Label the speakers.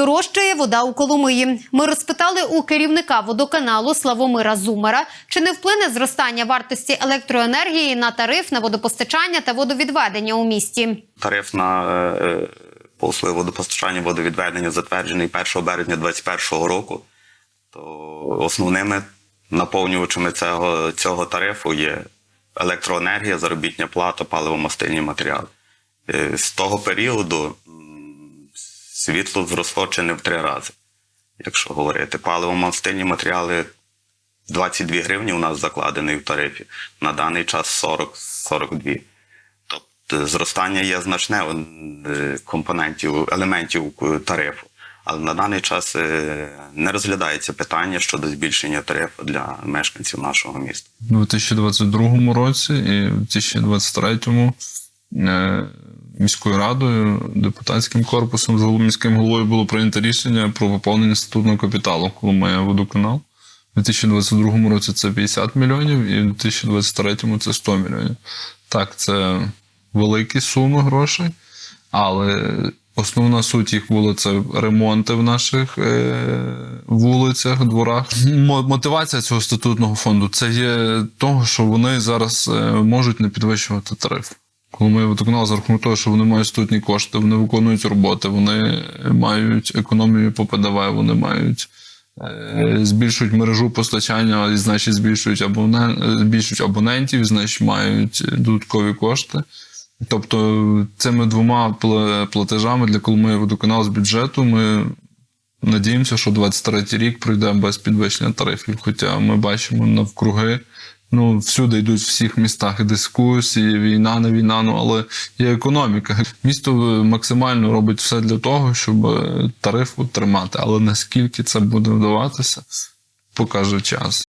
Speaker 1: Дорожчає вода у Коломиї. Ми розпитали у керівника водоканалу Славомира Зумера, чи не вплине зростання вартості електроенергії на тариф на водопостачання та водовідведення у місті.
Speaker 2: Тариф на е, послуги водопостачання водовідведення затверджений 1 березня 2021 року. То основними наповнювачами цього, цього тарифу є електроенергія, заробітня плата, паливо-мастильні матеріали. Е, З того періоду світло зросло чи не в три рази, якщо говорити. Паливо-мастильні матеріали 22 гривні у нас закладений в тарифі. На даний час 40-42. Тобто зростання є значне е, компонентів, елементів е, тарифу. Але на даний час е, не розглядається питання щодо збільшення тарифу для мешканців нашого міста.
Speaker 3: У 2022 році і в 2023 е, міською радою, депутатським корпусом, міським головою було прийнято рішення про поповнення статутного капіталу Коломия водоканал. У 2022 році це 50 мільйонів, і в 2023 це 100 мільйонів. Так, це великі суми грошей, але основна суть їх було це ремонти в наших е, вулицях, дворах. Мо- Мотивація цього статутного фонду це є того, що вони зараз е, можуть не підвищувати тариф. Коли ми водоканал за рахунок того, що вони мають статутні кошти, вони виконують роботи, вони мають економію по ПДВ, вони мають е, збільшують мережу постачання, і значить збільшують абонен... збільшують абонентів, і, значить мають додаткові кошти. Тобто цими двома платежами для Коломиї водоканал з бюджету ми надіємося, що 23 рік пройде без підвищення тарифів. Хоча ми бачимо навкруги, ну всюди йдуть в всіх містах дискусії, війна, не війна, ну але є економіка. Місто максимально робить все для того, щоб е, тариф утримати. Але наскільки це буде вдаватися, покаже час.